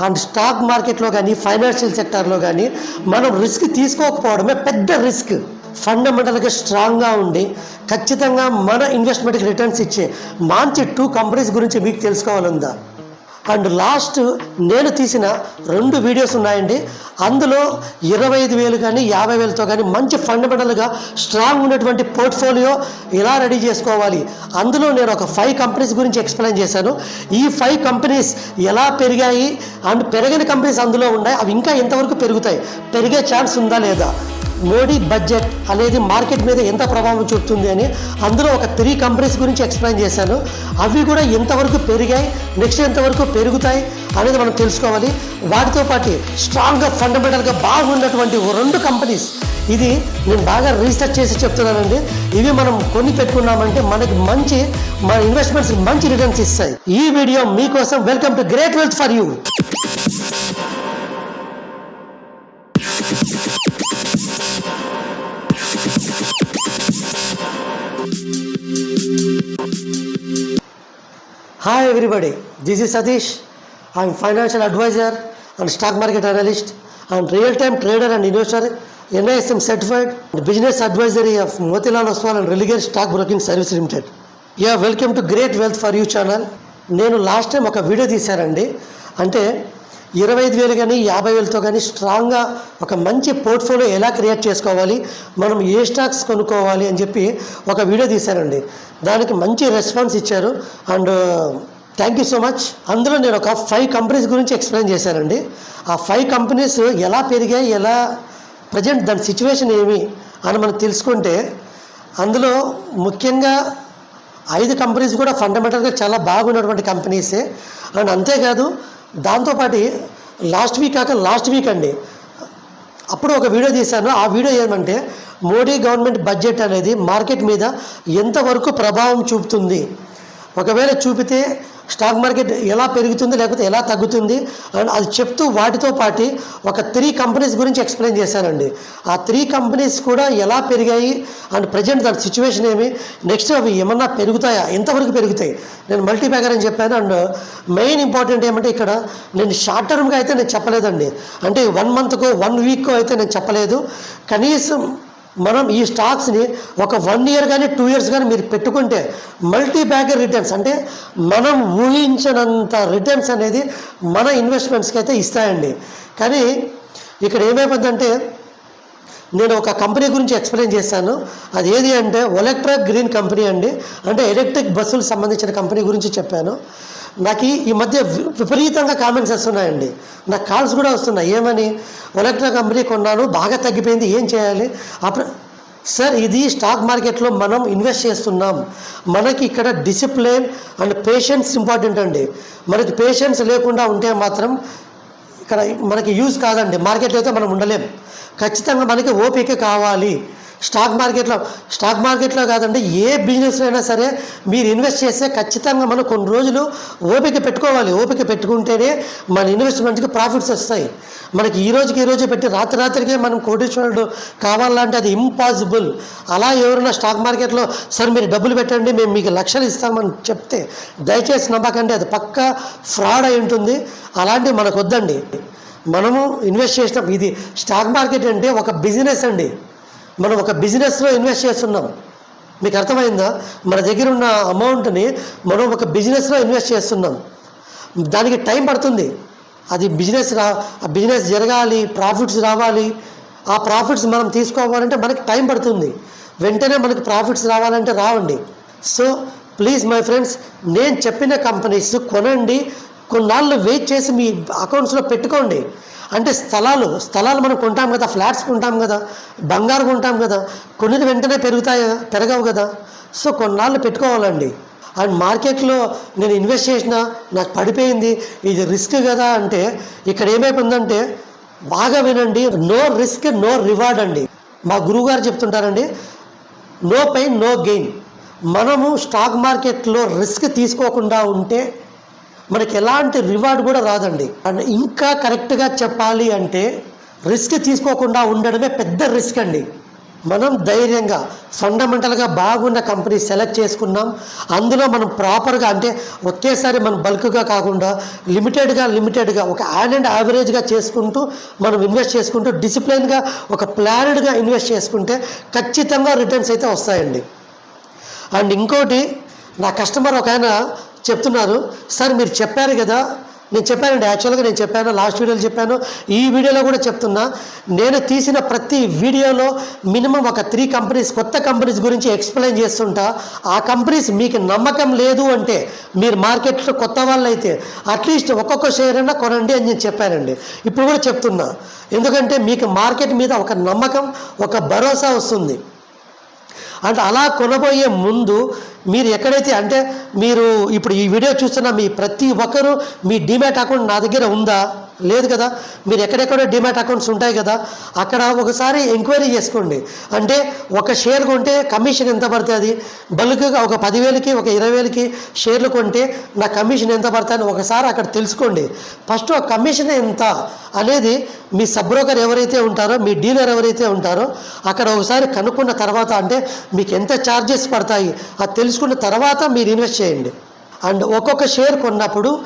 And stock మార్కెట్లో కానీ financial సెక్టార్లో కానీ మనం రిస్క్ తీసుకోకపోవడమే పెద్ద రిస్క్. ఫండమెంటల్గా స్ట్రాంగ్గా ఉండి ఖచ్చితంగా మన ఇన్వెస్ట్మెంట్కి రిటర్న్స్ ఇచ్చే మంచి టూ కంపెనీస్ గురించి మీకు తెలుసుకోవాలందా? అండ్ లాస్ట్ నేను తీసిన రెండు వీడియోస్ ఉన్నాయండి. అందులో ఇరవై ఐదు వేలు కానీ యాభై వేలతో కానీ మంచి ఫండమెంటల్గా స్ట్రాంగ్ ఉన్నటువంటి పోర్ట్ఫోలియో ఎలా రెడీ చేసుకోవాలి? అందులో నేను ఒక ఫైవ్ కంపెనీస్ గురించి ఎక్స్ప్లెయిన్ చేశాను. ఈ ఫైవ్ కంపెనీస్ ఎలా పెరిగాయి? అండ్ పెరగని కంపెనీస్ అందులో ఉన్నాయి. అవి ఇంకా ఎంతవరకు పెరుగుతాయి? పెరిగే ఛాన్స్ ఉందా లేదా? మోడీ బడ్జెట్ అనేది మార్కెట్ మీద ఎంత ప్రభావం చూపుతుంది అని అందులో ఒక త్రీ కంపెనీస్ గురించి ఎక్స్ప్లెయిన్ చేశాను. అవి కూడా ఎంతవరకు పెరిగాయి నెక్స్ట్ ఎంతవరకు పెరుగుతాయి అనేది మనం తెలుసుకోవాలి. వాటితో పాటు స్ట్రాంగ్గా ఫండమెంటల్గా బాగున్నటువంటి రెండు కంపెనీస్ ఇది నేను బాగా రీసెర్చ్ చేసి చెప్తున్నానండి. ఇవి మనం కొని పెట్టుకున్నామంటే మనకి మంచి మన ఇన్వెస్ట్మెంట్స్ మంచి రిటర్న్స్ ఇస్తాయి. ఈ వీడియో మీకోసం welcome to great wealth for you hi everybody this is Satish I'm financial advisor and stock market analyst and real time trader and investor NISM certified and business advisory of Motilal Oswal and Religare stock broking service limited you welcome to great wealth for you channel నేను last time ఒక video తీశానండి. అంటే ఇరవై ఐదు వేలు కానీ యాభై వేలతో కానీ స్ట్రాంగ్గా ఒక మంచి పోర్ట్ఫోలియో ఎలా క్రియేట్ చేసుకోవాలి మనం ఏ స్టాక్స్ కొనుక్కోవాలి అని చెప్పి ఒక వీడియో తీశానండి. దానికి మంచి రెస్పాన్స్ ఇచ్చారు. And thank you so much. అందులో నేను ఒక ఫైవ్ కంపెనీస్ గురించి ఎక్స్ప్లెయిన్ చేశానండి. ఆ ఫైవ్ కంపెనీస్ ఎలా పెరిగాయి ఎలా ప్రజెంట్ దాని సిచ్యువేషన్ ఏమి అని మనం తెలుసుకుంటే అందులో ముఖ్యంగా ఐదు కంపెనీస్ కూడా ఫండమెంటల్గా చాలా బాగున్నటువంటి కంపెనీసే. అండ్ అంతేకాదు దాంతోపాటు లాస్ట్ వీక్ కాక లాస్ట్ వీక్ అండి. అప్పుడు ఒక వీడియో తీశాను. ఆ వీడియో ఏమంటే మోడీ గవర్నమెంట్ బడ్జెట్ అనేది మార్కెట్ మీద ఎంతవరకు ప్రభావం చూపుతుంది? ఒకవేళ చూపితే స్టాక్ మార్కెట్ ఎలా పెరుగుతుంది లేకపోతే ఎలా తగ్గుతుంది అండ్ అది చెప్తూ వాటితో పాటు ఒక త్రీ కంపెనీస్ గురించి ఎక్స్ప్లెయిన్ చేశానండి. ఆ త్రీ కంపెనీస్ కూడా ఎలా పెరిగాయి అండ్ ప్రజెంట్ దాని సిచ్యువేషన్ ఏమి? నెక్స్ట్ అవి ఏమన్నా పెరుగుతాయా? ఎంతవరకు పెరుగుతాయి? నేను మల్టీప్యాకర్ అని చెప్పాను అండ్ మెయిన్ ఇంపార్టెంట్ ఏమంటే ఇక్కడ నేను షార్ట్ టర్మ్గా అయితే నేను చెప్పలేదండి. అంటే వన్ మంత్కో వన్ వీక్కో అయితే నేను చెప్పలేదు. కనీసం మనం ఈ స్టాక్స్ని ఒక వన్ ఇయర్ కానీ టూ ఇయర్స్ కానీ మీరు పెట్టుకుంటే మల్టీ బ్యాగర్ రిటర్న్స్ అంటే మనం ఊహించినంత రిటర్న్స్ అనేది మన ఇన్వెస్ట్మెంట్స్కి అయితే ఇస్తాయండి. కానీ ఇక్కడ ఏమైపోద్దంటే నేను ఒక కంపెనీ గురించి ఎక్స్ప్లెయిన్ చేశాను. అది ఏది అంటే ఒలెక్ట్రా గ్రీన్ కంపెనీ అండి. అంటే ఎలక్ట్రిక్ బస్సులకు సంబంధించిన కంపెనీ గురించి చెప్పాను. నాకు ఈ- మధ్య విపరీతంగా కామెంట్స్ వస్తున్నాయండి. నాకు కాల్స్ కూడా వస్తున్నాయి. ఏమని? ఎలక్ట్రా కంపెనీ కొన్నాను బాగా తగ్గిపోయింది ఏం చేయాలి? అప్పుడు సార్ ఇది స్టాక్ మార్కెట్లో మనం ఇన్వెస్ట్ చేస్తున్నాం. మనకి ఇక్కడ డిసిప్లిన్ అండ్ పేషెన్స్ ఇంపార్టెంట్ అండి. మనకి పేషెన్స్ లేకుండా ఉంటే మాత్రం ఇక్కడ మనకి యూజ్ కాదండి. మార్కెట్లో అయితే మనం ఉండలేం. ఖచ్చితంగా మనకి ఓపిక కావాలి. స్టాక్ మార్కెట్లో స్టాక్ మార్కెట్లో కాదండి ఏ బిజినెస్లో అయినా సరే మీరు ఇన్వెస్ట్ చేస్తే ఖచ్చితంగా మనం కొన్ని రోజులు ఓపిక పెట్టుకోవాలి. ఓపిక పెట్టుకుంటేనే మన ఇన్వెస్ట్మెంట్కి ప్రాఫిట్స్ వస్తాయి. మనకి ఈ రోజుకి ఈ రోజు పెట్టి రాత్రి రాత్రికే మనం కోటీశ్వరుడు కావాలంటే అది ఇంపాసిబుల్ అలా ఎవరైనా స్టాక్ మార్కెట్లో సార్ మీరు డబ్బులు పెట్టండి మేము మీకు లక్షలు ఇస్తామని చెప్తే దయచేసి నమ్మకండి అది పక్కా ఫ్రాడ్ అయి ఉంటుంది. అలాంటివి మనకు వద్దండి మనము ఇన్వెస్ట్ చేసినాం ఇది స్టాక్ మార్కెట్ అంటే ఒక బిజినెస్ అండి. మనం ఒక బిజినెస్లో ఇన్వెస్ట్ చేస్తున్నాం. మీకు అర్థమైందా? మన దగ్గర ఉన్న అమౌంట్ని మనం ఒక బిజినెస్లో ఇన్వెస్ట్ చేస్తున్నాం. దానికి టైం పడుతుంది. అది బిజినెస్ రా ఆ బిజినెస్ జరగాలి ప్రాఫిట్స్ రావాలి. ఆ ప్రాఫిట్స్ మనం తీసుకోవాలంటే మనకి టైం పడుతుంది. వెంటనే మనకి ప్రాఫిట్స్ రావాలంటే రావండి. సో ప్లీజ్ మై ఫ్రెండ్స్ నేను చెప్పిన కంపెనీస్ కొనండి కొన్నాళ్ళు వెయిట్ చేసి మీ అకౌంట్స్లో పెట్టుకోండి. అంటే స్థలాలు స్థలాలు మనం కొంటాం కదా ఫ్లాట్స్ కొంటాం కదా బంగారు కొంటాం కదా కొన్ని వెంటనే పెరుగుతాయా పెరగవు కదా. సో కొన్నాళ్ళు పెట్టుకోవాలండి. అండ్ మార్కెట్లో నేను ఇన్వెస్ట్ చేసిన నాకు పడిపోయింది ఇది రిస్క్ కదా అంటే ఇక్కడ ఏమైపోయిందంటే బాగా వినండి నో రిస్క్ నో రివార్డ్ అండి. మా గురువుగారు చెప్తుంటారండి నో పెయిన్ నో గెయిన్. మనము స్టాక్ మార్కెట్లో రిస్క్ తీసుకోకుండా ఉంటే మనకి ఎలాంటి రివార్డ్ కూడా రాదండి. అండ్ ఇంకా కరెక్ట్గా చెప్పాలి అంటే రిస్క్ తీసుకోకుండా ఉండడమే పెద్ద రిస్క్ అండి. మనం ధైర్యంగా ఫండమెంటల్గా బాగున్న కంపెనీ సెలెక్ట్ చేసుకున్నాం. అందులో మనం ప్రాపర్గా అంటే ఒకేసారి మనం బల్క్గా కాకుండా లిమిటెడ్గా లిమిటెడ్గా ఒక యాడ్ అండ్ యావరేజ్గా చేసుకుంటూ మనం ఇన్వెస్ట్ చేసుకుంటూ డిసిప్లైన్గా ఒక ప్లానెడ్గా ఇన్వెస్ట్ చేసుకుంటే ఖచ్చితంగా రిటర్న్స్ అయితే వస్తాయండి. అండ్ ఇంకోటి నా కస్టమర్ ఒక ఆయన చెప్తున్నారు. సార్ మీరు చెప్పారు కదా. నేను చెప్పానండి యాక్చువల్గా నేను చెప్పాను లాస్ట్ వీడియోలో చెప్పాను. ఈ వీడియోలో కూడా చెప్తున్నా. నేను తీసిన ప్రతి వీడియోలో మినిమం ఒక త్రీ కంపెనీస్ కొత్త కంపెనీస్ గురించి ఎక్స్ప్లెయిన్ చేస్తుంటా. ఆ కంపెనీస్ మీకు నమ్మకం లేదు అంటే మీరు మార్కెట్లో కొత్త వాళ్ళు అయితే అట్లీస్ట్ ఒక్కొక్క షేర్ అయినా కొనండి అని నేను చెప్పానండి. ఇప్పుడు కూడా చెప్తున్నా. ఎందుకంటే మీకు మార్కెట్ మీద ఒక నమ్మకం ఒక భరోసా వస్తుంది. అంటే అలా కొనబోయే ముందు మీరు ఎక్కడైతే అంటే మీరు ఇప్పుడు ఈ వీడియో చూస్తున్న మీ ప్రతి ఒక్కరూ మీ డిమాట్ అకౌంట్ నా దగ్గర ఉందా? లేదు కదా? మీరు ఎక్కడెక్కడ డిమాట్ అకౌంట్స్ ఉంటాయి కదా? అక్కడ ఒకసారి ఎంక్వైరీ చేసుకోండి. అంటే ఒక షేర్ కొంటే కమిషన్ ఎంత పడుతుంది బల్క్గా ఒక పదివేలకి ఒక ఇరవై వేలకి షేర్లు కొంటే నా కమిషన్ ఎంత పడుతుంది ఒకసారి అక్కడ తెలుసుకోండి. ఫస్ట్ ఆ కమిషన్ ఎంత అనేది మీ సబ్ బ్రోకర్ ఎవరైతే ఉంటారో మీ డీలర్ ఎవరైతే ఉంటారో అక్కడ ఒకసారి కనుక్కున్న తర్వాత అంటే మీకు ఎంత ఛార్జెస్ పడతాయి అది తెలుసుకున్న తర్వాత మీరు ఇన్వెస్ట్ చేయండి. అండ్ ఒక్కొక్క షేర్ కొన్నప్పుడు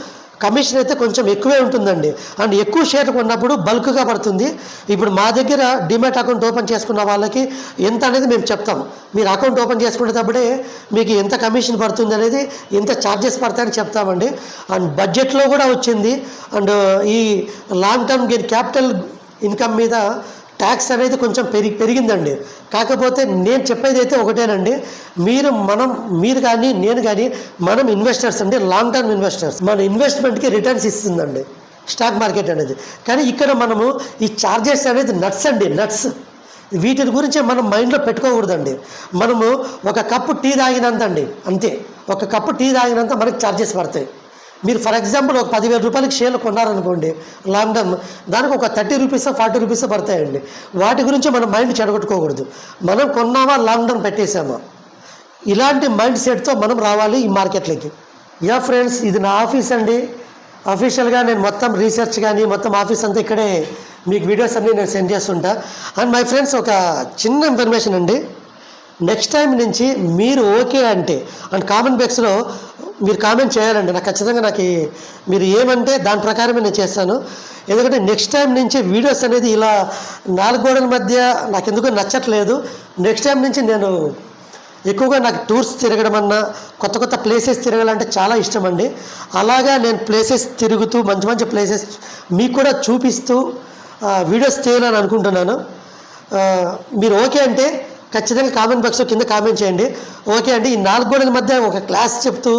కమిషన్ అయితే కొంచెం ఎక్కువే ఉంటుందండి. అండ్ ఎక్కువ షేర్ కొన్నప్పుడు బల్క్గా పడుతుంది. ఇప్పుడు మా దగ్గర డిమెట్ అకౌంట్ ఓపెన్ చేసుకున్న వాళ్ళకి ఎంత అనేది మేము చెప్తాం. మీరు అకౌంట్ ఓపెన్ చేసుకునేటప్పుడే మీకు ఎంత కమిషన్ పడుతుంది అనేది ఎంత ఛార్జెస్ పడతాయని చెప్తామండి. అండ్ బడ్జెట్లో కూడా వచ్చింది. అండ్ ఈ long term gain capital income మీద ట్యాక్స్ అనేది కొంచెం పెరిగి పెరిగిందండి. కాకపోతే నేను చెప్పేది అయితే ఒకటేనండి. మీరు మనం మీరు కానీ నేను కానీ మనం ఇన్వెస్టర్స్ అండి లాంగ్ టర్మ్ ఇన్వెస్టర్స్ మన ఇన్వెస్ట్మెంట్కి రిటర్న్స్ ఇస్తుందండి. స్టాక్ మార్కెట్ అనేది. కానీ ఇక్కడ మనము ఈ ఛార్జెస్ అనేది నట్స్ అండి నట్స్ వీటి గురించి మనం మైండ్లో పెట్టుకోకూడదండి. మనము ఒక కప్పు టీ తాగినంత అండి అంతే. ఒక కప్పు టీ తాగినంత మనకి ఛార్జెస్ పడతాయి. మీరు ఫర్ ఎగ్జాంపుల్ ఒక పదివేల రూపాయలకి షేర్లు కొన్నారనుకోండి లాంగ్ టర్మ్ దానికి ఒక థర్టీ రూపీస్ ఫార్టీ రూపీస్ పడతాయండి. వాటి గురించి మనం మైండ్ చెడగొట్టుకోకూడదు. మనం కొన్నామా లాంగ్ టర్మ్ పెట్టేసామా ఇలాంటి మైండ్ సెట్తో మనం రావాలి ఈ మార్కెట్లోకి. యా ఫ్రెండ్స్ ఇది నా ఆఫీస్ అండి. అఫీషియల్గా నేను మొత్తం రీసెర్చ్ కానీ మొత్తం ఆఫీస్ అంతా ఇక్కడే మీకు వీడియోస్ అన్నీ నేను సెండ్ చేస్తుంటా. అండ్ మై ఫ్రెండ్స్ ఒక చిన్న ఇన్ఫర్మేషన్ అండి. నెక్స్ట్ టైం నుంచి మీరు ఓకే అంటే అండ్ కామన్ బెక్స్లో మీరు కామెంట్ చేయాలండి. నాకు ఖచ్చితంగా నాకు మీరు ఏమంటే దాని ప్రకారమే నేను చేస్తాను. ఎందుకంటే నెక్స్ట్ టైం నుంచి వీడియోస్ అనేది ఇలా నాలుగు గోడల మధ్య నాకు ఎందుకో నచ్చట్లేదు. నెక్స్ట్ టైం నుంచి నేను ఎక్కువగా నాకు టూర్స్ తిరగడం అన్నా కొత్త కొత్త ప్లేసెస్ తిరగాలంటే చాలా ఇష్టం అండి. అలాగా నేను ప్లేసెస్ తిరుగుతూ మంచి మంచి ప్లేసెస్ మీకు కూడా చూపిస్తూ వీడియోస్ చేయాలని అనుకుంటున్నాను. మీరు ఓకే అంటే ఖచ్చితంగా కామెంట్ బాక్స్లో కింద కామెంట్ చేయండి. ఓకే అండి ఈ నాలుగు గోడల మధ్య ఒక క్లాస్ చెప్తూ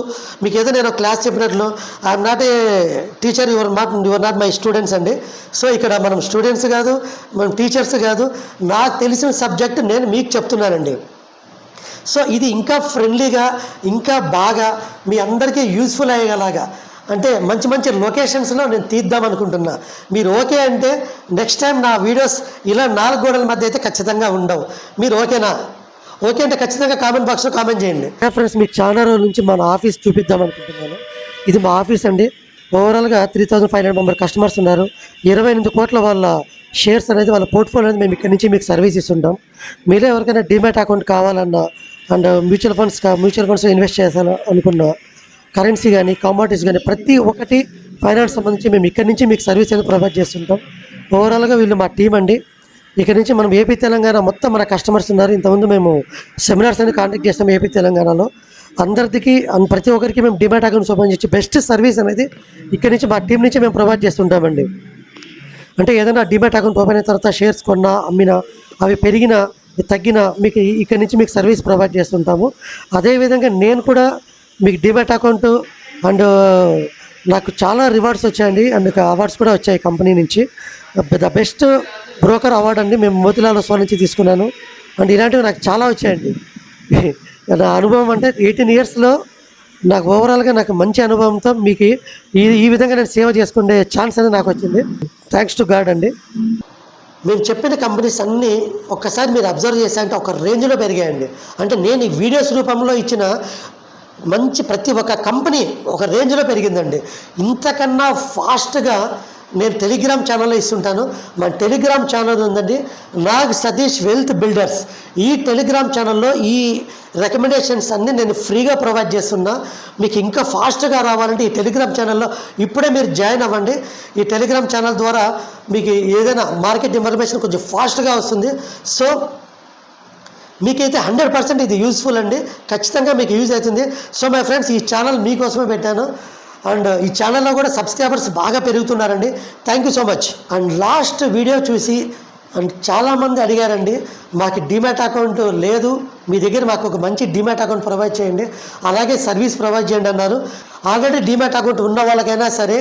మీకు ఏదో నేను ఒక క్లాస్ చెప్పినట్లు I'm not a teacher your not your not my students అండి. సో ఇక్కడ మనం స్టూడెంట్స్ కాదు మనం టీచర్స్ కాదు నాకు తెలిసిన సబ్జెక్ట్ నేను మీకు చెప్తున్నానండి. సో ఇది ఇంకా ఫ్రెండ్లీగా ఇంకా బాగా మీ అందరికీ యూస్ఫుల్ అయ్యేలాగా అంటే మంచి మంచి లొకేషన్స్లో నేను తీద్దాం అనుకుంటున్నా. మీరు ఓకే అంటే నెక్స్ట్ టైం నా వీడియోస్ ఇలా నాలుగు గోడల మధ్య అయితే ఖచ్చితంగా ఉండవు. మీరు ఓకేనా? ఓకే అంటే ఖచ్చితంగా కామెంట్ బాక్స్లో కామెంట్ చేయండి. ఫ్రెండ్స్ మీకు చాలా రోజుల నుంచి మన ఆఫీస్ చూపిద్దాం అనుకుంటున్నాను. ఇది మా ఆఫీస్ అండి. ఓవరాల్గా three thousand five hundred member customers ఉన్నారు. ఇరవై ఎనిమిది కోట్ల వాళ్ళ షేర్స్ అనేది వాళ్ళ పోర్ట్ఫోలియో అనేది మేము ఇక్కడ నుంచి మీకు సర్వీస్ ఇస్తుంటాం. మీరే ఎవరికైనా డిమాట్ అకౌంట్ కావాలన్నా and mutual funds mutual funds invest చేయాలని అనుకున్నా కరెన్సీ కానీ కామోడిటీస్ కానీ ప్రతి ఒక్కటి ఫైనాన్స్ సంబంధించి మేము ఇక్కడ నుంచి మీకు సర్వీస్ అనేది ప్రొవైడ్ చేస్తుంటాం. ఓవరాల్గా వీళ్ళు మా టీం అండి. ఇక్కడ నుంచి మనం ఏపీ తెలంగాణ మొత్తం మన కస్టమర్స్ ఉన్నారు. ఇంతకుముందు మేము సెమినార్స్ అనేది కాంటాక్ట్ చేస్తాం ఏపీ తెలంగాణలో. అందరికి ప్రతి ఒక్కరికి మేము డిమాట్ అకౌంట్స్ ఓపెన్ చేసి బెస్ట్ సర్వీస్ అనేది ఇక్కడ నుంచి మా టీం నుంచి మేము ప్రొవైడ్ చేస్తుంటామండి. అంటే ఏదైనా డిమాట్ అకౌంట్ ఓపెన్ అయిన తర్వాత షేర్స్ కొన్నా అమ్మినా అవి పెరిగినా తగ్గినా మీకు ఇక్కడ నుంచి మీకు సర్వీస్ ప్రొవైడ్ చేస్తుంటాము. అదేవిధంగా నేను కూడా మీకు డిబెట్ అకౌంట్ అండ్ నాకు చాలా రివార్డ్స్ వచ్చాయండి. అండ్ అవార్డ్స్ కూడా వచ్చాయి కంపెనీ నుంచి. ద బెస్ట్ బ్రోకర్ అవార్డ్ అండి. మేము మోతిలాల్ ఒస్వాల్ నుంచి తీసుకున్నాను. అండ్ ఇలాంటివి నాకు చాలా వచ్చాయండి. నా అనుభవం అంటే ఎయిటీన్ ఇయర్స్లో నాకు ఓవరాల్గా నాకు మంచి అనుభవంతో మీకు ఈ ఈ విధంగా నేను సేవ చేసుకునే ఛాన్స్ అనేది నాకు వచ్చింది. థ్యాంక్స్ టు గాడ్ అండి. మేము చెప్పిన కంపెనీస్ అన్నీ ఒక్కసారి మీరు అబ్జర్వ్ చేశారంటే ఒక రేంజ్లో పెరిగాయండి. అంటే నేను ఈ వీడియోస్ రూపంలో ఇచ్చిన మంచి ప్రతి ఒక్క కంపెనీ ఒక రేంజ్లో పెరిగిందండి. ఇంతకన్నా ఫాస్ట్గా నేను టెలిగ్రామ్ ఛానల్లో ఇస్తుంటాను. మన టెలిగ్రామ్ ఛానల్ ఉందండి నాగ్ సతీష్ వెల్త్ బిల్డర్స్ ఈ టెలిగ్రామ్ ఛానల్లో ఈ రికమెండేషన్స్ అన్నీ నేను ఫ్రీగా ప్రొవైడ్ చేస్తున్నా. మీకు ఇంకా ఫాస్ట్గా రావాలంటే ఈ టెలిగ్రామ్ ఛానల్లో ఇప్పుడే మీరు జాయిన్ అవ్వండి. ఈ టెలిగ్రామ్ ఛానల్ ద్వారా మీకు ఏదైనా మార్కెట్ ఇన్ఫర్మేషన్ కొంచెం ఫాస్ట్గా వస్తుంది. సో మీకైతే హండ్రెడ్ పర్సెంట్ ఇది యూస్ఫుల్ అండి. ఖచ్చితంగా మీకు యూజ్ అవుతుంది. సో మై ఫ్రెండ్స్ ఈ ఛానల్ మీకోసమే పెట్టాను. అండ్ ఈ ఛానల్లో కూడా సబ్స్క్రైబర్స్ బాగా పెరుగుతున్నారండి. Thank you so much. And last video చూసి అండ్ చాలామంది అడిగారండి మాకు డిమాట్ అకౌంట్ లేదు. మీ దగ్గర మాకు ఒక మంచి డిమాట్ అకౌంట్ ప్రొవైడ్ చేయండి. అలాగే సర్వీస్ ప్రొవైడ్ చేయండి అన్నారు. ఆల్రెడీ డిమాట్ అకౌంట్ ఉన్న వాళ్ళకైనా సరే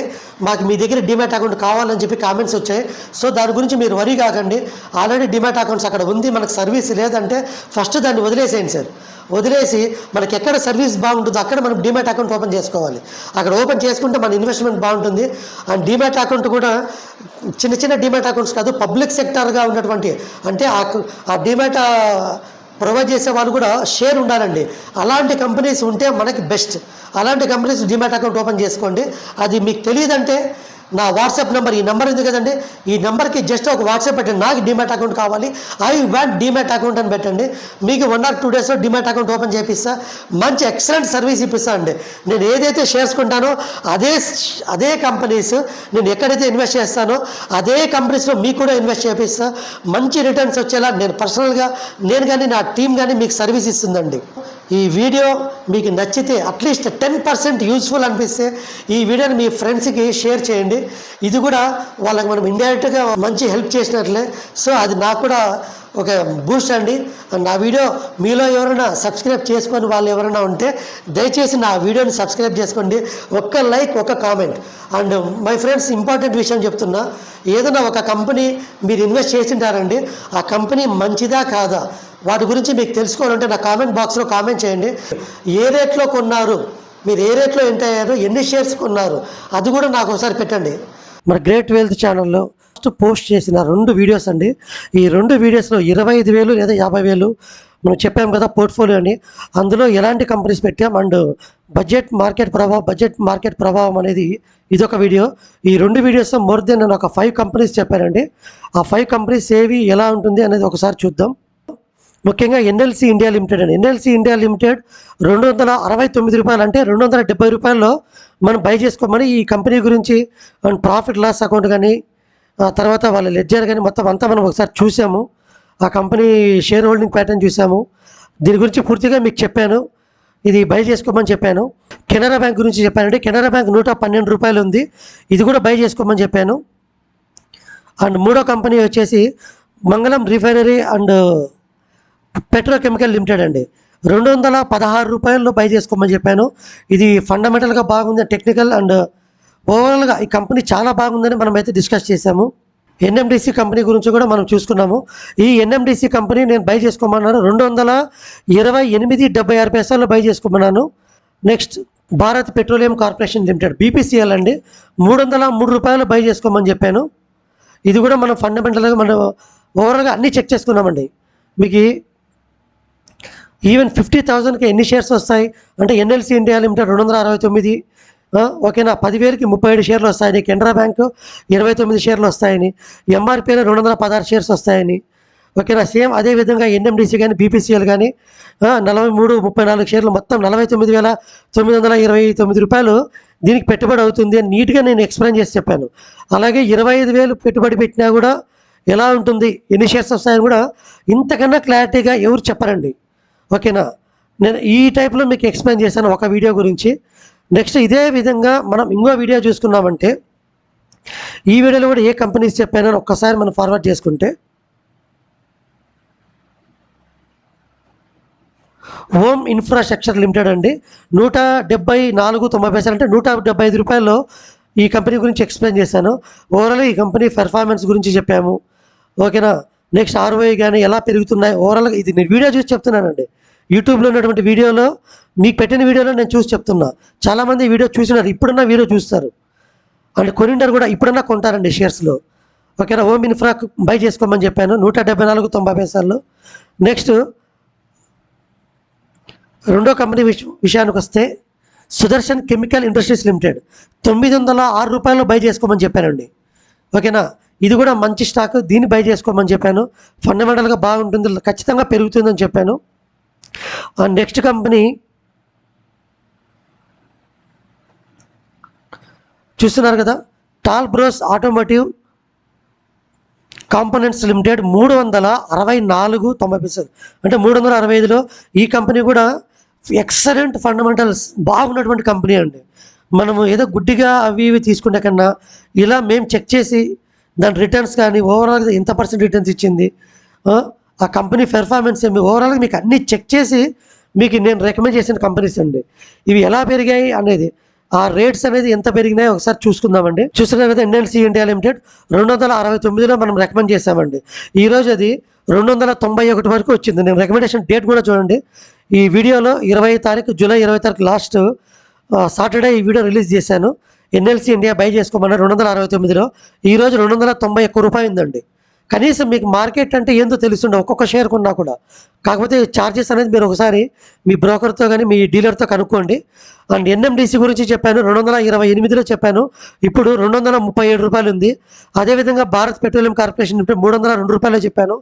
మాకు మీ దగ్గర డిమాట్ అకౌంట్ కావాలని చెప్పి కామెంట్స్ వచ్చాయి. సో దాని గురించి మీరు వరి కాకండి. ఆల్రెడీ డిమాట్ అకౌంట్స్ అక్కడ ఉంది. మనకు సర్వీస్ లేదంటే ఫస్ట్ దాన్ని వదిలేసేయండి సార్. వదిలేసి మనకి ఎక్కడ సర్వీస్ బాగుంటుందో అక్కడ మనం డిమాట్ అకౌంట్ ఓపెన్ చేసుకోవాలి. అక్కడ ఓపెన్ చేసుకుంటే మన ఇన్వెస్ట్మెంట్ బాగుంటుంది. అండ్ డిమాట్ అకౌంట్ కూడా చిన్న చిన్న డిమాట్ అకౌంట్స్ కాదు పబ్లిక్ సెక్టార్గా ఉన్నటువంటి అంటే ఆ ఆ డిమాట్ ప్రొవైడ్ చేసే వాళ్ళు కూడా షేర్ ఉండాలండి. అలాంటి కంపెనీస్ ఉంటే మనకి బెస్ట్. అలాంటి కంపెనీస్ డిమాట్ అకౌంట్ ఓపెన్ చేసుకోండి. అది మీకు తెలియదంటే నా వాట్సాప్ నెంబర్ ఈ నెంబర్ ఉంది కదండి? ఈ నెంబర్కి జస్ట్ ఒక వాట్సాప్ పెట్టండి. నాకు డిమాట్ అకౌంట్ కావాలి. ఐ వాంట్ డిమాట్ అకౌంట్ అని పెట్టండి. మీకు వన్ ఆర్ టూ డేస్లో డిమాట్ అకౌంట్ ఓపెన్ చేపిస్తా. మంచి ఎక్సలెంట్ సర్వీస్ ఇప్పిస్తా అండి. నేను ఏదైతే షేర్స్ కొంటానో అదే అదే కంపెనీస్ నేను ఎక్కడైతే ఇన్వెస్ట్ చేస్తానో అదే కంపెనీస్లో మీకు కూడా ఇన్వెస్ట్ చేపిస్తా. మంచి రిటర్న్స్ వచ్చేలా నేను పర్సనల్గా నేను కానీ నా టీం కానీ మీకు సర్వీస్ ఇస్తుందండి. ఈ వీడియో మీకు నచ్చితే అట్లీస్ట్ టెన్ పర్సెంట్ యూస్ఫుల్ అనిపిస్తే ఈ వీడియోని మీ ఫ్రెండ్స్కి షేర్ చేయండి. ఇది కూడా వాళ్ళకి మనం ఇండైరెక్ట్గా మంచి హెల్ప్ చేసినట్లే. సో అది నాకు కూడా ఒక బూస్ట్ అండి. నా వీడియో మీలో ఎవరైనా సబ్స్క్రైబ్ చేసుకొని వాళ్ళు ఎవరైనా ఉంటే దయచేసి నా వీడియోని సబ్స్క్రైబ్ చేసుకోండి. ఒక్క లైక్ ఒక comment and my friends important విషయం చెప్తున్నా. ఏదైనా ఒక కంపెనీ మీరు ఇన్వెస్ట్ చేసింటారండి ఆ కంపెనీ మంచిదా కాదా? వాటి గురించి మీకు తెలుసుకోవాలంటే నా కామెంట్ బాక్స్లో కామెంట్ చేయండి. ఏ రేట్లో కొన్నారు? మీరు ఏ రేట్లో ఎంటర్ అయ్యారు ఎన్ని షేర్స్ కొన్నారు అది కూడా నాకు ఒకసారి పెట్టండి. మన గ్రేట్ వెల్త్ ఛానల్లో ఫస్ట్ పోస్ట్ చేసిన రెండు వీడియోస్ అండి. ఈ రెండు వీడియోస్లో ఇరవై ఐదు వేలు లేదా యాభై వేలు మనం చెప్పాం కదా పోర్ట్ఫోలియో అని. అందులో ఎలాంటి కంపెనీస్ పెట్టాం అండ్ బడ్జెట్ మార్కెట్ ప్రభావం బడ్జెట్ మార్కెట్ ప్రభావం అనేది ఇదొక వీడియో. ఈ రెండు వీడియోస్ మోర్ దెన్ నేను ఒక ఫైవ్ కంపెనీస్ చెప్పానండి. ఆ ఫైవ్ కంపెనీస్ ఏవి ఎలా ఉంటుంది అనేది ఒకసారి చూద్దాం. ముఖ్యంగా ఎన్ఎల్సి ఇండియా లిమిటెడ్ అండి. ఎన్ఎల్సి ఇండియా లిమిటెడ్ రెండు వందల అరవై తొమ్మిది రూపాయలు అంటే రెండు వందల డెబ్బై రూపాయల్లో మనం బై చేసుకోమని ఈ కంపెనీ గురించి అండ్ ప్రాఫిట్ లాస్ అకౌంట్ కానీ ఆ తర్వాత వాళ్ళ లెడ్జర్ కానీ మొత్తం అంతా మనం ఒకసారి చూసాము. ఆ కంపెనీ షేర్ హోల్డింగ్ ప్యాటర్న్ చూసాము. దీని గురించి పూర్తిగా మీకు చెప్పాను. ఇది బై చేసుకోమని చెప్పాను. కెనరా బ్యాంక్ గురించి చెప్పానండి. కెనరా బ్యాంక్ నూట పన్నెండు రూపాయలు ఉంది. ఇది కూడా బై చేసుకోమని చెప్పాను. అండ్ మూడో కంపెనీ వచ్చేసి Mangalam refinery and petrochemical limited అండి. రెండు వందల పదహారు రూపాయల్లో బై చేసుకోమని చెప్పాను. ఇది ఫండమెంటల్గా బాగుంది టెక్నికల్ అండ్ ఓవరాల్గా ఈ కంపెనీ చాలా బాగుందని మనం అయితే డిస్కస్ చేశాము. ఎన్ఎండిసి కంపెనీ గురించి కూడా మనం చూసుకున్నాము. ఈ ఎన్ఎండిసి కంపెనీ నేను బై చేసుకోమన్నాను. రెండు వందల ఇరవై ఎనిమిది డెబ్బై ఆరు పైసల్లో buy చేసుకోమన్నాను. Next Bharat petroleum corporation limited BPCL అండి. మూడు వందల మూడు రూపాయలు బై చేసుకోమని చెప్పాను. ఇది కూడా మనం ఫండమెంటల్గా మనం ఓవరాల్గా అన్నీ చెక్ చేసుకున్నామండి. మీకు ఈవెన్ ఫిఫ్టీ థౌజండ్కి ఎన్ని షేర్స్ వస్తాయి? అంటే ఎన్ఎల్సి ఇండియా లిమిటెడ్ రెండు వందల అరవై తొమ్మిది ఓకేనా? పదివేలకి ముప్పై ఏడు షేర్లు వస్తాయని. కెనరా బ్యాంకు ఇరవై తొమ్మిది షేర్లు వస్తాయని. ఎంఆర్పీలో రెండు వందల పదహారు షేర్స్ వస్తాయని. ఓకేనా? సేమ్ అదే విధంగా ఎన్ఎండిసి కానీ బీపీసీఎల్ కానీ నలభై మూడు ముప్పై నాలుగు షేర్లు మొత్తం నలభై తొమ్మిది వేల తొమ్మిది వందల ఇరవై తొమ్మిది రూపాయలు దీనికి పెట్టుబడి అవుతుంది అని నీట్గా నేను ఎక్స్ప్లెయిన్ చేసి చెప్పాను. అలాగే ఇరవై ఐదు వేలు పెట్టుబడి పెట్టినా కూడా ఎలా ఉంటుంది? ఎన్ని షేర్స్ వస్తాయని కూడా ఇంతకన్నా క్లారిటీగా ఎవరు చెప్పరండి. ఓకేనా? నేను ఈ టైప్లో మీకు ఎక్స్ప్లెయిన్ చేశాను ఒక వీడియో గురించి. నెక్స్ట్ ఇదే విధంగా మనం ఇంకో వీడియో చూసుకున్నామంటే ఈ వీడియోలో కూడా ఏ కంపెనీస్ చెప్పానని ఒక్కసారి మనం ఫార్వర్డ్ చేసుకుంటే హోమ్ ఇన్ఫ్రాస్ట్రక్చర్ లిమిటెడ్ అండి. నూట డెబ్బై నాలుగు తొంభై పైసలు అంటే నూట డెబ్బై ఐదు రూపాయల్లో ఈ కంపెనీ గురించి ఎక్స్ప్లెయిన్ చేశాను. ఓవరాల్ ఈ కంపెనీ పెర్ఫార్మెన్స్ గురించి చెప్పాము. ఓకేనా? నెక్స్ట్ ఆర్ఓఐ కానీ ఎలా పెరుగుతున్నాయి? ఓవరాల్గా ఇది నేను వీడియో చూసి చెప్తున్నానండి. యూట్యూబ్లో ఉన్నటువంటి వీడియోలో మీకు పెట్టిన వీడియోలో నేను చూసి చెప్తున్నా. చాలామంది వీడియో చూసినారు ఇప్పుడున్న వీడియో చూస్తారు. అండ్ కొనిండర్ కూడా ఇప్పుడన్నా కొంటారండి షేర్స్లో. ఓకేనా? హోమ్ ఇన్ఫ్రాక్ బై చేసుకోమని చెప్పాను. నూట డెబ్బై నాలుగు తొంభై పైసలు నెక్స్ట్ రెండో కంపెనీ విష విషయానికి వస్తే సుదర్శన్ కెమికల్ ఇండస్ట్రీస్ లిమిటెడ్ తొమ్మిది వందల ఆరు రూపాయలు బై చేసుకోమని చెప్పానండి ఓకేనా? ఇది కూడా మంచి స్టాక్ దీన్ని బై చేసుకోమని చెప్పాను. ఫండమెంటల్గా బాగుంటుంది ఖచ్చితంగా పెరుగుతుందని చెప్పాను. నెక్స్ట్ కంపెనీ చూస్తున్నారు కదా Talbros automotive components limited మూడు వందల అరవై నాలుగు తొంభై పైసలు. అంటే మూడు వందల అరవై ఐదులో ఈ కంపెనీ కూడా ఎక్సలెంట్ ఫండమెంటల్స్ బాగున్నటువంటి కంపెనీ అండి. మనము ఏదో గుడ్డిగా అవి ఇవి తీసుకునే కన్నా ఇలా మేము చెక్ చేసి దాని రిటర్న్స్ కానీ ఓవరాల్గా ఎంత పర్సెంట్ రిటర్న్స్ ఇచ్చింది. ఆ, కంపెనీ పెర్ఫార్మెన్స్ ఏమి? ఓవరాల్గా మీకు అన్నీ చెక్ చేసి మీకు నేను రికమెండ్ చేసిన కంపెనీస్ అండి. ఇవి ఎలా పెరిగాయి అనేది ఆ రేట్స్ అనేది ఎంత పెరిగినాయో ఒకసారి చూసుకుందామండి. చూసిన కదా ఎన్ఎల్సి ఇండియా లిమిటెడ్ రెండు వందల అరవై తొమ్మిదిలో మనం రికమెండ్ చేసామండి ఈ రోజు అది రెండు వందల తొంభై ఒకటి వరకు వచ్చింది. నేను రికమెండేషన్ డేట్ కూడా చూడండి. ఈ వీడియోలో ఇరవై తారీఖు జూలై ఇరవై తారీఖు లాస్ట్ సాటర్డే ఈ వీడియో రిలీజ్ చేశాను. ఎన్ఎల్సి ఇండియా బై చేసుకోమని రెండు వందల అరవై తొమ్మిదిలో. ఈరోజు రెండు వందల తొంభై ఒక్క రూపాయి ఉందండి. కనీసం మీకు మార్కెట్ అంటే ఏందో తెలుస్తుండే ఒక్కొక్క షేర్ కొన్నా కూడా. కాకపోతే ఛార్జెస్ అనేది మీరు ఒకసారి మీ బ్రోకర్తో కానీ మీ డీలర్తో కనుక్కోండి. అండ్ ఎన్ఎండిసి గురించి చెప్పాను రెండు వందల ఇరవై ఎనిమిదిలో చెప్పాను. ఇప్పుడు రెండు వందల ముప్పై ఏడు రూపాయలు ఉంది అదేవిధంగా భారత్ పెట్రోలియం కార్పొరేషన్ ఇప్పుడు మూడు వందల రెండు రూపాయలు చెప్పాను.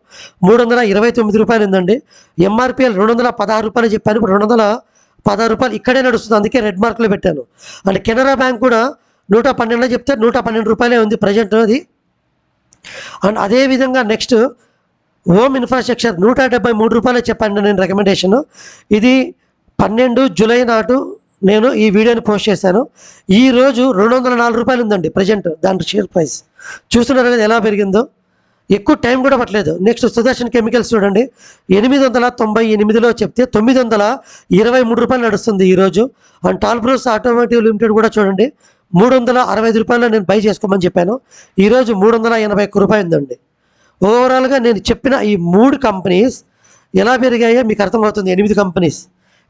మూడు వందల ఇరవై తొమ్మిది రూపాయలు ఉందండి ఎంఆర్పిఎల్ రెండు వందల పదహారు రూపాయలు చెప్పాను. ఇప్పుడు రెండు వందల పదహారు రూపాయలు ఇక్కడే నడుస్తుంది. అందుకే రెడ్ మార్క్లో పెట్టాను. అండ్ కెనరా బ్యాంక్ కూడా నూట పన్నెండులో చెప్తే నూట పన్నెండు రూపాయలే ఉంది ప్రజెంట్ అది అండ్ అదేవిధంగా నెక్స్ట్ హోమ్ ఇన్ఫ్రాస్ట్రక్చర్ నూట డెబ్బై మూడు రూపాయలు చెప్పండి నేను రికమెండేషను ఇది పన్నెండు జూలై నాటు నేను ఈ వీడియోని పోస్ట్ చేశాను. ఈ రోజు రెండు వందల నాలుగు రూపాయలు ఉందండి ప్రజెంట్ దాని షేర్ ప్రైస్ చూస్తున్నారు కదా ఎలా పెరిగిందో? ఎక్కువ టైం కూడా పట్టలేదు. నెక్స్ట్ సుదర్శన్ కెమికల్స్ చూడండి. ఎనిమిది వందల తొంభై ఎనిమిదిలో చెప్తే తొమ్మిది వందల ఇరవై మూడు రూపాయలు నడుస్తుంది ఈరోజు. అండ్ టాల్బ్రూస్ ఆటోమేటివ్ లిమిటెడ్ కూడా చూడండి. మూడు వందల అరవై ఐదు రూపాయలు నేను బై చేసుకోమని చెప్పాను. ఈరోజు మూడు వందల ఎనభై ఒక్క రూపాయలు ఉందండి. ఓవరాల్గా నేను చెప్పిన ఈ మూడు కంపెనీస్ ఎలా పెరిగాయో మీకు అర్థమవుతుంది. ఎనిమిది కంపెనీస్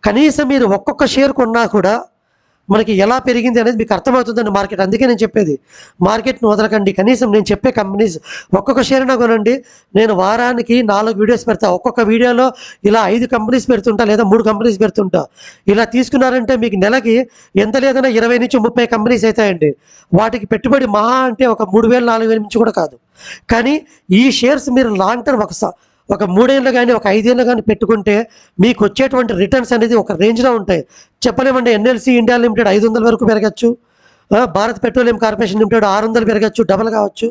కనీసం మీరు ఒక్కొక్క షేర్ కొన్నా కూడా మనకి ఎలా పెరిగింది అనేది మీకు అర్థమవుతుందండి మార్కెట్ అందుకే నేను చెప్పేది మార్కెట్ను వదలకండి. కనీసం నేను చెప్పే కంపెనీస్ ఒక్కొక్క షేర్ నా కొనండి. నేను వారానికి నాలుగు వీడియోస్ పెడతా. ఒక్కొక్క వీడియోలో ఇలా ఐదు కంపెనీస్ పెడుతుంటా లేదా మూడు కంపెనీస్ పెడుతుంటా. ఇలా తీసుకున్నారంటే మీకు నెలకి ఎంత లేదన్నా ఇరవై నుంచి ముప్పై కంపెనీస్ అవుతాయండి వాటికి పెట్టుబడి మహా అంటే ఒక మూడు వేలు నాలుగు వేల నుంచి కూడా కాదు. కానీ ఈ షేర్స్ మీరు లాంగ్ టర్మ్ ఒకసారి ఒక మూడేళ్ళు కానీ ఒక ఐదేళ్ళు కానీ పెట్టుకుంటే మీకు వచ్చేటువంటి రిటర్న్స్ అనేది ఒక రేంజ్లో ఉంటాయి. చెప్పలేమండి ఎన్ఎల్సి ఇండియా లిమిటెడ్ ఐదు వందల వరకు పెరగచ్చు. భారత్ పెట్రోలియం కార్పొరేషన్ లిమిటెడ్ ఆరు వందలు పెరగచ్చు డబల్ కావచ్చు.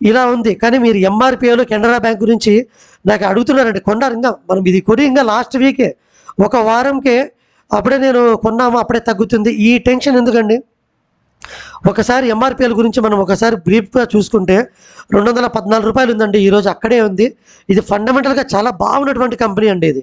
ఇలా ఉంది. కానీ మీరు ఎంఆర్పిఎలు కెనరా బ్యాంక్ గురించి నాకు అడుగుతున్నారండి కొన్నారు ఇంకా. మనం ఇది కొని ఇంకా లాస్ట్ వీకే. ఒక వారంకే అప్పుడే నేను కొన్నాము అప్పుడే తగ్గుతుంది. ఈ టెన్షన్ ఎందుకండి? ఒకసారి ఎంఆర్పిఎల్ గురించి మనం ఒకసారి బ్రీఫ్గా చూసుకుంటే రెండు వందల పద్నాలుగు రూపాయలు ఉందండి. ఈరోజు అక్కడే ఉంది. ఇది ఫండమెంటల్గా చాలా బాగున్నటువంటి కంపెనీ అండి ఇది.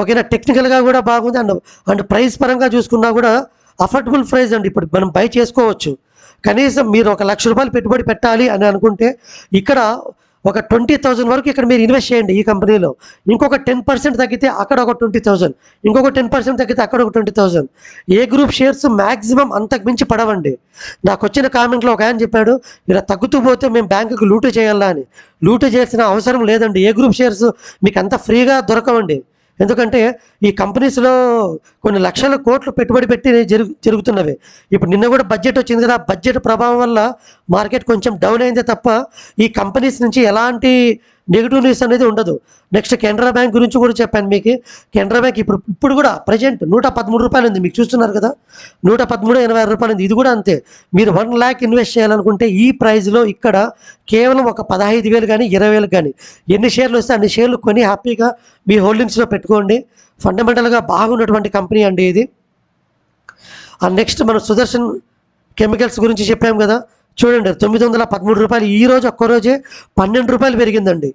ఓకేనా? టెక్నికల్గా కూడా బాగుంది. అండ్ అండ్ ప్రైస్ పరంగా చూసుకున్నా కూడా అఫోర్డబుల్ ప్రైస్ అండి. ఇప్పుడు మనం బై చేసుకోవచ్చు. కనీసం మీరు ఒక లక్ష రూపాయలు పెట్టుబడి పెట్టాలి అని అనుకుంటే ఇక్కడ ఒక ట్వంటీ థౌజండ్ వరకు ఇక్కడ మీరు ఇన్వెస్ట్ చేయండి ఈ కంపెనీలో. ఇంకొక టెన్ పర్సెంట్ తగ్గితే అక్కడ ఒక ట్వంటీ థౌజండ్. ఇంకొక టెన్ పర్సెంట్ తగ్గితే అక్కడ ఒక twenty thousand. A group shares maximum అంతకు మించి పడవండి. నాకు వచ్చిన కామెంట్లో ఒక ఆయన చెప్పాడు ఇలా తగ్గుతూ పోతే మేము బ్యాంకుకి లూటు చేయాలా అని. లూటు చేయాల్సిన అవసరం లేదండి. ఏ గ్రూప్ షేర్స్ మీకు అంత ఫ్రీగా దొరకవండి. ఎందుకంటే ఈ కంపెనీస్లో కొన్ని లక్షల కోట్లు పెట్టుబడి పెట్టి జరుగు జరుగుతున్నవి. ఇప్పుడు నిన్న కూడా బడ్జెట్ వచ్చింది కదా బడ్జెట్ ప్రభావం వల్ల మార్కెట్ కొంచెం డౌన్ అయిందే తప్ప ఈ కంపెనీస్ నుంచి ఎలాంటి నెగిటివ్ న్యూస్ అనేది ఉండదు. నెక్స్ట్ కెనరా బ్యాంక్ గురించి కూడా చెప్పాను మీకు. కెనరా బ్యాంక్ ఇప్పుడు ఇప్పుడు కూడా ప్రజెంట్ నూట పదమూడు రూపాయలు ఉంది. మీకు చూస్తున్నారు కదా? నూట పదమూడు ఎనభై ఆరు రూపాయలు ఉంది. ఇది కూడా అంతే. మీరు వన్ ల్యాక్ ఇన్వెస్ట్ చేయాలనుకుంటే ఈ ప్రైస్లో ఇక్కడ కేవలం ఒక పదహైదు వేలు కానీ ఇరవై వేలు కానీ ఎన్ని షేర్లు వస్తే అన్ని షేర్లు కొని హ్యాపీగా మీ హోల్డింగ్స్లో పెట్టుకోండి. ఫండమెంటల్గా బాగున్నటువంటి కంపెనీ అండి ఇది. ఆ నెక్స్ట్ మనం సుదర్శన్ కెమికల్స్ గురించి చెప్పాము కదా. చూడండి తొమ్మిది వందల పదమూడు రూపాయలు ఈ రోజు ఒక్కరోజే పన్నెండు రూపాయలు పెరిగిందండి.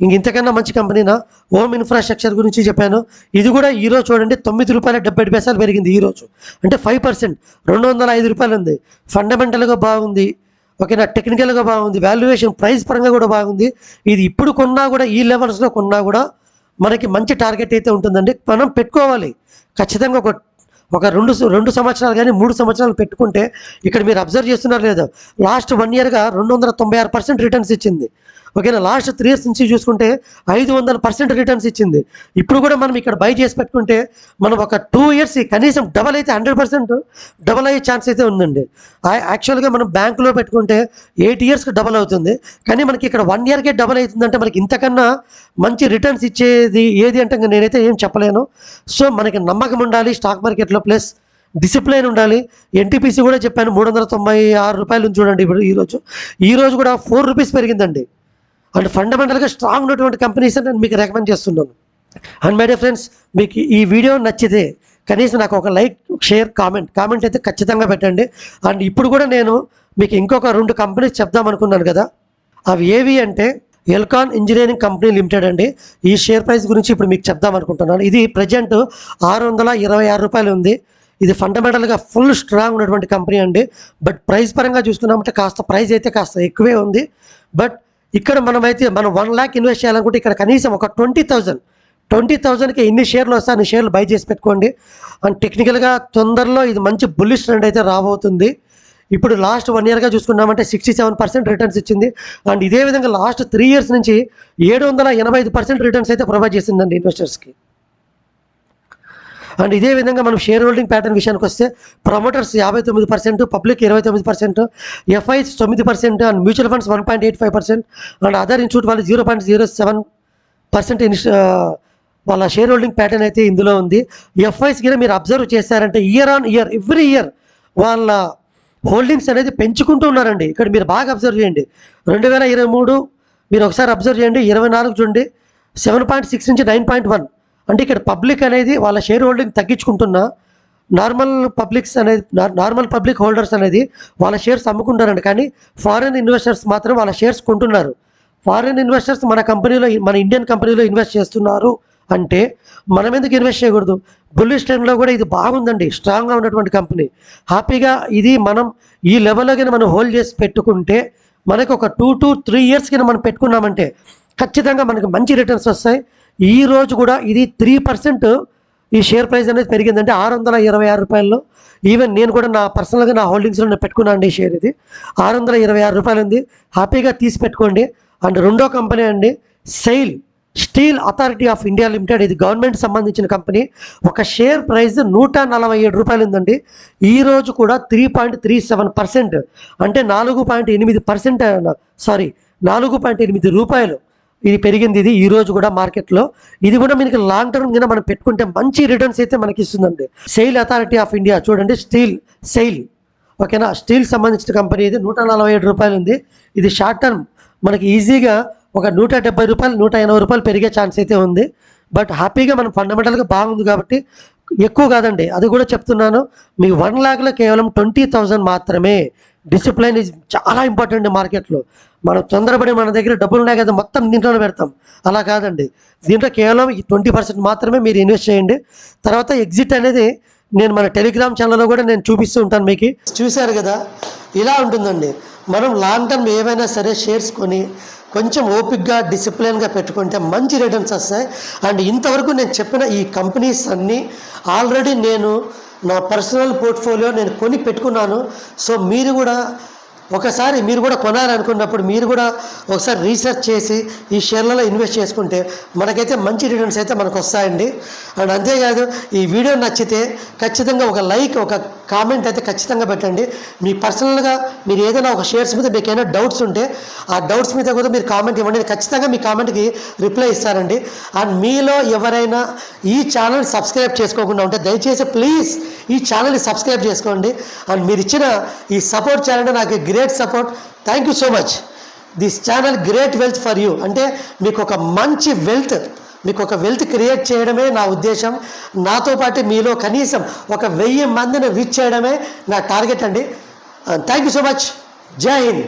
ఇంక ఇంతకన్నా మంచి కంపెనీనా? హోమ్ ఇన్ఫ్రాస్ట్రక్చర్ గురించి చెప్పాను. ఇది కూడా ఈరోజు చూడండి తొమ్మిది రూపాయల డెబ్బై ఐదు పైసలు పెరిగింది ఈ రోజు. అంటే ఫైవ్ పర్సెంట్ రెండు వందల ఐదు రూపాయలు ఉంది. ఫండమెంటల్గా బాగుంది. ఓకేనా? టెక్నికల్గా బాగుంది. వాల్యుయేషన్ ప్రైస్ పరంగా కూడా బాగుంది. ఇది ఇప్పుడు కొన్నా కూడా ఈ లెవెల్స్లో కొన్నా కూడా మనకి మంచి టార్గెట్ అయితే ఉంటుందండి. మనం పెట్టుకోవాలి. ఖచ్చితంగా ఒక ఒక రెండు రెండు సంవత్సరాలు కానీ మూడు సంవత్సరాలు పెట్టుకుంటే ఇక్కడ మీరు అబ్జర్వ్ చేస్తున్నారు లేదా? లాస్ట్ వన్ ఇయర్గా రెండు వందల తొంభై ఆరు పర్సెంట్ రిటర్న్స్ ఇచ్చింది. ఓకేనా లాస్ట్ త్రీ ఇయర్స్ నుంచి చూసుకుంటే ఐదు వందల పర్సెంట్ రిటర్న్స్ ఇచ్చింది. ఇప్పుడు కూడా మనం ఇక్కడ బై చేసి పెట్టుకుంటే మనం ఒక టూ ఇయర్స్ కనీసం డబల్ అయితే హండ్రెడ్ పర్సెంట్ డబల్ అయ్యే ఛాన్స్ అయితే ఉందండి. యాక్చువల్గా మనం బ్యాంకులో పెట్టుకుంటే ఎయిట్ ఇయర్స్కి డబల్ అవుతుంది. కానీ మనకి ఇక్కడ వన్ ఇయర్కే డబల్ అవుతుందంటే మనకి ఇంతకన్నా మంచి రిటర్న్స్ ఇచ్చేది ఏది అంటే నేనైతే ఏం చెప్పలేను. సో మనకి నమ్మకం ఉండాలి స్టాక్ మార్కెట్లో ప్లస్ డిసిప్లైన్ ఉండాలి. ఎన్టీపీసీ కూడా చెప్పాను మూడు వందల తొంభై ఆరు రూపాయలు చూడండి ఇప్పుడు ఈరోజు ఈరోజు కూడా ఫోర్ రూపీస్ పెరిగిందండి. అండ్ ఫండమెంటల్గా స్ట్రాంగ్ ఉన్నటువంటి కంపెనీస్ నేను మీకు రికమెండ్ చేస్తున్నాను. అండ్ మై డియర్ ఫ్రెండ్స్ మీకు ఈ వీడియో నచ్చితే కనీసం నాకు ఒక లైక్ షేర్ కామెంట్ కామెంట్ అయితే ఖచ్చితంగా పెట్టండి. అండ్ ఇప్పుడు కూడా నేను మీకు ఇంకొక రెండు కంపెనీస్ చెప్దాం అనుకున్నాను కదా. అవి ఏవి అంటే ఎల్కాన్ ఇంజనీరింగ్ కంపెనీ లిమిటెడ్ అండి. ఈ షేర్ ప్రైస్ గురించి ఇప్పుడు మీకు చెప్దాం అనుకుంటున్నాను. ఇది ప్రజెంట్ ఆరు వందల ఇరవై ఆరు రూపాయలు ఉంది. ఇది ఫండమెంటల్గా ఫుల్ స్ట్రాంగ్ ఉన్నటువంటి కంపెనీ అండి. బట్ ప్రైస్ పరంగా చూసుకున్నామంటే కాస్త ప్రైస్ అయితే కాస్త ఎక్కువే ఉంది. బట్ ఇక్కడ మనమైతే మనం వన్ ల్యాక్ ఇన్వెస్ట్ చేయాలనుకుంటే ఇక్కడ కనీసం ఒక ట్వంటీ థౌజండ్ ట్వంటీ థౌజండ్కి ఎన్ని షేర్లు వస్తే అన్ని షేర్లు బై చేసి పెట్టుకోండి. అండ్ టెక్నికల్గా తొందరలో ఇది మంచి బుల్లిష్ ట్రెండ్ అయితే రాబోతుంది. ఇప్పుడు లాస్ట్ వన్ ఇయర్గా చూసుకున్నామంటే సిక్స్టీ సెవెన్ పర్సెంట్ రిటర్న్స్ ఇచ్చింది. అండ్ ఇదే విధంగా లాస్ట్ త్రీ ఇయర్స్ నుంచి ఏడు వందల ఎనభై ఐదు పర్సెంట్ రిటర్న్స్ అయితే ప్రొవైడ్ చేసిందండి ఇన్వెస్టర్స్కి అండ్ ఇదే విధంగా మనం షేర్ హోల్డింగ్ ప్యాటర్న్ విషయానికి వస్తే ప్రమోటర్స్ యాభై తొమ్మిది పర్సెంట్ పబ్లిక్ ఇరవై తొమ్మిది పర్సెంట్ ఎఫ్ఐస్ తొమ్మిది percent and mutual funds one point eight five percent and other institute వాళ్ళు zero point zero seven percent వాళ్ళ షేర్ హోల్డింగ్ ప్యాటర్న్ అయితే ఇందులో ఉంది. ఎఫ్ఐస్ కింద మీరు అబ్జర్వ్ చేశారంటే year on year every year వాళ్ళ హోల్డింగ్స్ అనేది పెంచుకుంటూ ఉన్నారండి. ఇక్కడ మీరు బాగా అబ్జర్వ్ చేయండి. రెండు వేల ఇరవై మూడు మీరు ఒకసారి అబ్జర్వ్ చేయండి. ఇరవై నాలుగు చూడండి. సెవెన్ పాయింట్ సిక్స్ నుంచి నైన్ పాయింట్ వన్. అంటే ఇక్కడ పబ్లిక్ అనేది వాళ్ళ షేర్ హోల్డింగ్ తగ్గించుకుంటున్నా నార్మల్ పబ్లిక్స్ అనేది నార్మల్ పబ్లిక్ హోల్డర్స్ అనేది వాళ్ళ షేర్స్ అమ్ముకుంటారండి కానీ ఫారెన్ ఇన్వెస్టర్స్ మాత్రం వాళ్ళ షేర్స్ కొంటున్నారు. ఫారిన్ ఇన్వెస్టర్స్ మన కంపెనీలో మన ఇండియన్ కంపెనీలో ఇన్వెస్ట్ చేస్తున్నారు అంటే మనం ఎందుకు ఇన్వెస్ట్ చేయకూడదు? బుల్లిష్ టైంలో కూడా ఇది బాగుందండి. స్ట్రాంగ్గా ఉన్నటువంటి కంపెనీ హ్యాపీగా ఇది మనం ఈ లెవెల్లో కానీ మనం హోల్డ్ చేసి పెట్టుకుంటే మనకు ఒక టూ టు త్రీ ఇయర్స్ కింద మనం పెట్టుకున్నామంటే ఖచ్చితంగా మనకు మంచి రిటర్న్స్ వస్తాయి. ఈ రోజు కూడా ఇది త్రీ పర్సెంట్ ఈ షేర్ ప్రైస్ అనేది పెరిగిందంటే ఆరు వందల ఇరవై ఆరు రూపాయల్లో. ఈవెన్ నేను కూడా నా పర్సనల్గా నా హోల్డింగ్స్లో నేను పెట్టుకున్నాను అండి ఈ షేర్ ఇది. ఆరు వందల ఇరవై ఆరు రూపాయలు ఉంది. హ్యాపీగా తీసి పెట్టుకోండి. అండ్ రెండో కంపెనీ అండి SAIL steel authority of India limited ఇది గవర్నమెంట్ సంబంధించిన కంపెనీ. ఒక షేర్ ప్రైస్ నూట నలభై ఏడు రూపాయలు ఉందండి. ఈ రోజు కూడా three point three seven percent అంటే నాలుగు పాయింట్ ఎనిమిది పర్సెంట్ సారీ నాలుగు పాయింట్ ఎనిమిది రూపాయలు ఇది పెరిగింది ఇది ఈ రోజు కూడా మార్కెట్లో. ఇది కూడా మీకు లాంగ్ టర్మ్ కింద మనం పెట్టుకుంటే మంచి రిటర్న్స్ అయితే మనకి ఇస్తుందండి. సెయిల్ అథారిటీ ఆఫ్ ఇండియా చూడండి స్టీల్ సెయిల్ ఓకేనా స్టీల్ సంబంధించిన కంపెనీ ఇది. నూట నలభై ఏడు రూపాయలు ఉంది. ఇది షార్ట్ టర్మ్ మనకి ఈజీగా ఒక నూట డెబ్బై రూపాయలు నూట ఎనభై రూపాయలు పెరిగే ఛాన్స్ అయితే ఉంది. బట్ హ్యాపీగా మనం ఫండమెంటల్గా బాగుంది కాబట్టి ఎక్కువ కాదండి. అది కూడా చెప్తున్నాను. మీ వన్ ల్యాక్లో కేవలం ట్వంటీ థౌజండ్ మాత్రమే. డిసిప్లైన్ ఇస్ చాలా ఇంపార్టెంట్ మార్కెట్లో మనం తొందరపడి మన దగ్గర డబ్బులు ఉన్నాయి కదా మొత్తం దీంట్లోనే పెడతాం. అలా కాదండి. దీంట్లో కేవలం ఈ ట్వంటీ పర్సెంట్ మాత్రమే మీరు ఇన్వెస్ట్ చేయండి. తర్వాత ఎగ్జిట్ అనేది నేను మన టెలిగ్రామ్ ఛానల్లో కూడా నేను చూపిస్తూ ఉంటాను మీకు. చూశారు కదా? ఇలా ఉంటుందండి. మనం లాంగ్ టర్మ్ ఏవైనా సరే షేర్స్ కొని కొంచెం ఓపిక్గా డిసిప్లిన్గా పెట్టుకుంటే మంచి రిటర్న్స్ వస్తాయి. అండ్ ఇంతవరకు నేను చెప్పిన ఈ కంపెనీస్ అన్నీ ఆల్రెడీ నేను నా పర్సనల్ పోర్ట్ఫోలియో నేను కొని పెట్టుకున్నాను. సో మీరు కూడా ఒకసారి మీరు కూడా కొనాలనుకున్నప్పుడు మీరు కూడా ఒకసారి రీసెర్చ్ చేసి ఈ షేర్లలో ఇన్వెస్ట్ చేసుకుంటే మనకైతే మంచి రిటర్న్స్ అయితే మనకు వస్తాయండి. అండ్ అంతేకాదు ఈ వీడియో నచ్చితే ఖచ్చితంగా ఒక లైక్ ఒక కామెంట్ అయితే ఖచ్చితంగా పెట్టండి. మీ పర్సనల్గా మీరు ఏదైనా ఒక షేర్స్ మీద మీకు ఏమైనా డౌట్స్ ఉంటే ఆ డౌట్స్ మీద కూడా మీరు కామెంట్ ఇవ్వండి. నేను ఖచ్చితంగా మీ కామెంట్కి రిప్లై ఇస్తానండి. అండ్ మీలో ఎవరైనా ఈ ఛానల్ సబ్స్క్రైబ్ చేసుకోకుండా ఉంటే దయచేసి ప్లీజ్ ఈ ఛానల్ని సబ్స్క్రైబ్ చేసుకోండి. అండ్ మీరు ఇచ్చిన ఈ సపోర్ట్ ఛానల్ నాకు great support thank you so much this channel great wealth for you అంటే మీకు ఒక మంచి వెల్త్ మీకు ఒక వెల్త్ క్రియేట్ చేయడమే నా ఉద్దేశం. నాతో పాటు మీలో కనీసం ఒక వెయ్యి మందిని రీచ్ చేయడమే నా టార్గెట్ అండి. Thank you so much Jai Hind